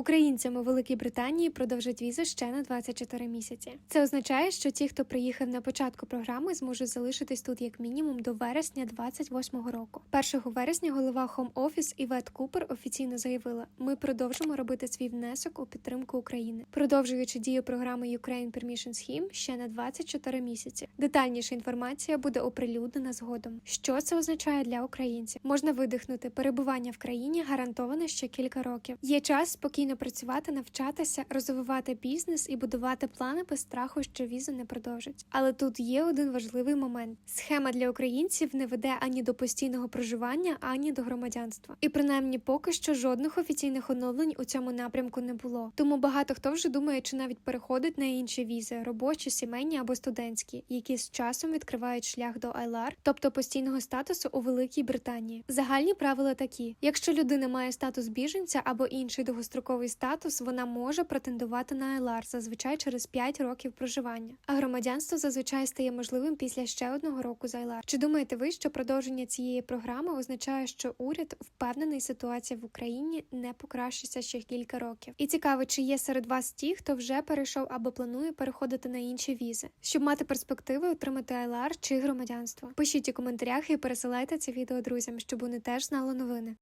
Українцям у Великій Британії продовжать візу ще на 24 місяці. Це означає, що ті, хто приїхав на початку програми, зможуть залишитись тут як мінімум до вересня 28-го року. 1 вересня голова Home Office Івет Купер офіційно заявила: ми продовжимо робити свій внесок у підтримку України, продовжуючи дію програми Ukraine Permission Scheme ще на 24 місяці. Детальніша інформація буде оприлюднена згодом. Що це означає для українців? Можна видихнути. Перебування в країні гарантоване ще кілька років. Є час спокійно працювати, навчатися, розвивати бізнес і будувати плани без страху, що візу не продовжать. Але тут є один важливий момент: схема для українців не веде ані до постійного проживання, ані до громадянства. І принаймні поки що жодних офіційних оновлень у цьому напрямку не було. Тому багато хто вже думає, чи навіть переходить на інші візи робочі, сімейні або студентські, які з часом відкривають шлях до ILR, тобто постійного статусу у Великій Британії. Загальні правила такі: якщо людина має статус біженця або інший довгостроковий статус, вона може претендувати на ILR, зазвичай через 5 років проживання. А громадянство зазвичай стає можливим після ще одного року з ILR. Чи думаєте ви, що продовження цієї програми означає, що уряд впевнений, ситуація в Україні не покращиться ще кілька років? І цікаво, чи є серед вас ті, хто вже перейшов або планує переходити на інші візи, щоб мати перспективи отримати ILR чи громадянство? Пишіть у коментарях і пересилайте це відео друзям, щоб вони теж знали новини.